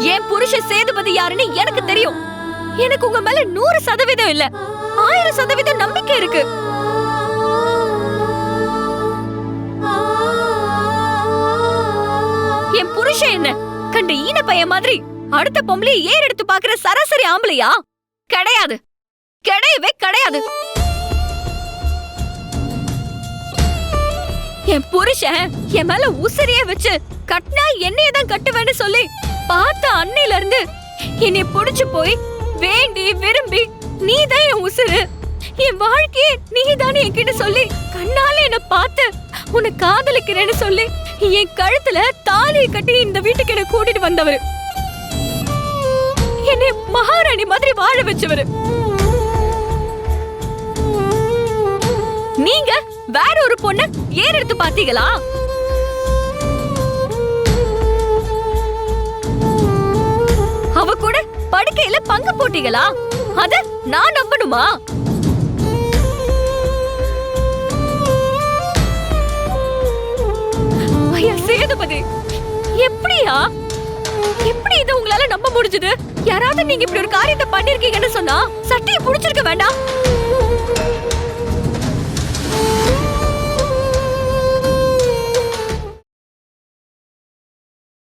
என் புருஷன் சேதுபதி யாருன்னு எனக்கு தெரியும். எனக்கு உங்க மேல நூறு சதவீதம் இல்ல. ஆயிரம் சதவீதம் நம்பிக்கை இருக்கு. என் புருஷன் என்ன? கண்ட ஈன பையன் மாதிரி அடுத்த பொம்பளை ஏர் எடுத்து பாக்குற சராசரி ஆம்பளையா? கிடையாது. கிடையவே கிடையாது. என் புருஷன் என் மேல உசிரியே வச்சு கட்டினா என்னைய தான் கட்டுவேன்னு சொல்லி பார்த்த இருந்து என்னை புடிச்சு போய் வேண்டி விரும்பி நீதான் என் உசுரு என் வாழ்க்கையே நீதான் என்கிட்ட சொல்லி கண்ணால என்ன பார்த்து உன்னை காதலிக்கிறேன்னு சொல்லி என் கழுத்துல தாலியை கட்டி இந்த வீட்டுக்கு என்ன கூட்டிட்டு வந்தவர். என்னை மகாராணி மாதிரி வாழ வச்சவர். நீங்க வேற ஒரு பொண்ண ஏறெடுத்து பார்த்தீங்களா? படுக்கையில பங்கு போட்டீங்களா? அத நான் நம்பணுமா? ஐயா சேதுபதி எப்படியா? எப்படி இதை உங்களால நம்ப முடிஞ்சது? யாராவது நீங்க இப்படி ஒரு காரியத்தை பண்ணிருக்கீங்கன்னு சொன்னா சட்டையை புடிச்சிருக்க வேண்டாம்.